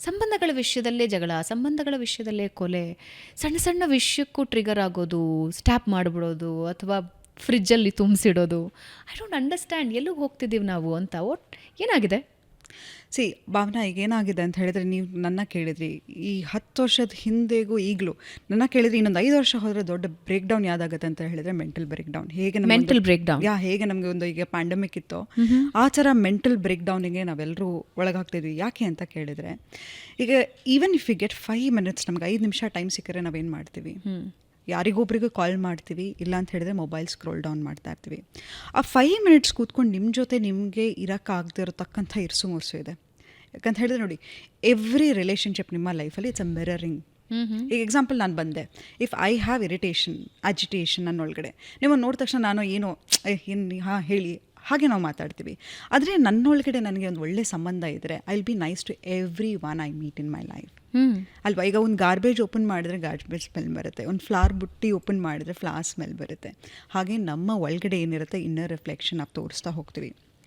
ಸಂಬಂಧಗಳ ವಿಷಯದಲ್ಲೇ ಜಗಳ, ಸಂಬಂಧಗಳ ವಿಷಯದಲ್ಲೇ ಕೊಲೆ, ಸಣ್ಣ ಸಣ್ಣ ವಿಷಯಕ್ಕೂ ಟ್ರಿಗರ್ ಆಗೋದು ಸ್ಟ್ಯಾಪ್ ಮಾಡಿಬಿಡೋದು ಅಥವಾ ಫ್ರಿಜ್ಜಲ್ಲಿ ತುಂಬಿಸಿಡೋದು. ಐ ಡೋಂಟ್ ಅಂಡರ್ಸ್ಟ್ಯಾಂಡ್ ಎಲ್ಲಿಗೆ ಹೋಗ್ತಿದ್ದೀವಿ ನಾವು ಅಂತ. ಒಟ್ ಏನಾಗಿದೆ? ಸಿ ಭಾವನಾ ಈಗ ಏನಾಗಿದೆ ಅಂತ ಹೇಳಿದ್ರೆ ನೀವು ನನ್ನ ಕೇಳಿದ್ರಿ. ಈ ಹತ್ತು ವರ್ಷದ ಹಿಂದೆಗೂ ಈಗಲೂ ನನ್ನ ಕೇಳಿದ್ರಿ ಇನ್ನೊಂದು ಐದು ವರ್ಷ ಹೋದರೆ ದೊಡ್ಡ ಬ್ರೇಕ್ ಡೌನ್ ಯಾವ್ದಾಗುತ್ತೆ ಅಂತ ಹೇಳಿದ್ರೆ ಮೆಂಟಲ್ ಬ್ರೇಕ್ ಡೌನ್ ಹೇಗೆ ಮೆಂಟಲ್ ಬ್ರೇಕ್ ಡೌನ್ ಯಾ ಹೇಗೆ ನಮಗೆ ಒಂದು ಈಗ ಪ್ಯಾಂಡಮಿಕ್ ಇತ್ತು ಆ ಥರ ಮೆಂಟಲ್ ಬ್ರೇಕ್ ಡೌನಿಗೆ ನಾವೆಲ್ಲರೂ ಒಳಗಾಗ್ತಿದ್ವಿ. ಯಾಕೆ ಅಂತ ಕೇಳಿದರೆ ಈಗ even if you get five minutes ನಮ್ಗೆ ಐದು ನಿಮಿಷ ಟೈಮ್ ಸಿಕ್ಕರೆ ನಾವೇನು ಮಾಡ್ತೀವಿ? ಯಾರಿಗೊಬ್ರಿಗೂ ಕಾಲ್ ಮಾಡ್ತೀವಿ ಇಲ್ಲ ಅಂತ ಹೇಳಿದ್ರೆ ಮೊಬೈಲ್ ಸ್ಕ್ರೋಲ್ ಡೌನ್ ಮಾಡ್ತಾ ಇರ್ತೀವಿ. ಆ ಫೈವ್ ಮಿನಿಟ್ಸ್ ಕೂತ್ಕೊಂಡು ನಿಮ್ಮ ಜೊತೆ ನಿಮಗೆ ಇರೋಕ್ಕಾಗದೇ ಇರತಕ್ಕಂಥ ಇರ್ಸು ಮುರ್ಸು ಇದೆ. ಯಾಕಂತ ಹೇಳಿದ್ರೆ ನೋಡಿ ಎವ್ರಿ ರಿಲೇಷನ್ಶಿಪ್ ನಿಮ್ಮ ಲೈಫಲ್ಲಿ ಇಟ್ಸ್ ಅ ಮಿರರಿಂಗ್ ಈಗ ಎಕ್ಸಾಂಪಲ್ ನಾನು ಬಂದೆ. If I have irritation agitation ನನ್ನೊಳಗಡೆ ನೀವು ನೋಡಿದ ತಕ್ಷಣ ನಾನು ಏನೋ ಏನು ಹಾಂ ಹೇಳಿ ಹಾಗೆ ನಾವು ಮಾತಾಡ್ತೀವಿ. ಆದರೆ ನನ್ನೊಳಗಡೆ ನನಗೆ ಒಂದು ಒಳ್ಳೆ ಸಂಬಂಧ ಇದ್ದರೆ I will be nice to everyone I meet in my life ಅಲ್ವಾ? ಈಗ ಒಂದು ಗಾರ್ಬೇಜ್ ಓಪನ್ ಮಾಡಿದ್ರೆ ಗಾರ್ಬೇಜ್ ಸ್ಮೆಲ್ ಬರುತ್ತೆ, ಒಂದು ಫ್ಲಾರ್ ಬುಟ್ಟಿ ಓಪನ್ ಮಾಡಿದ್ರೆ ಫ್ಲಾರ್ ಸ್ಮೆಲ್ ಬರುತ್ತೆ. ಹಾಗೆ ನಮ್ಮ ಒಳಗಡೆ ಏನಿರುತ್ತೆ ಇನ್ನರ್ ರಿಫ್ಲೆಕ್ಷನ್ ನಾವು ತೋರಿಸ್ತಾ ಹೋಗ್ತೀವಿ.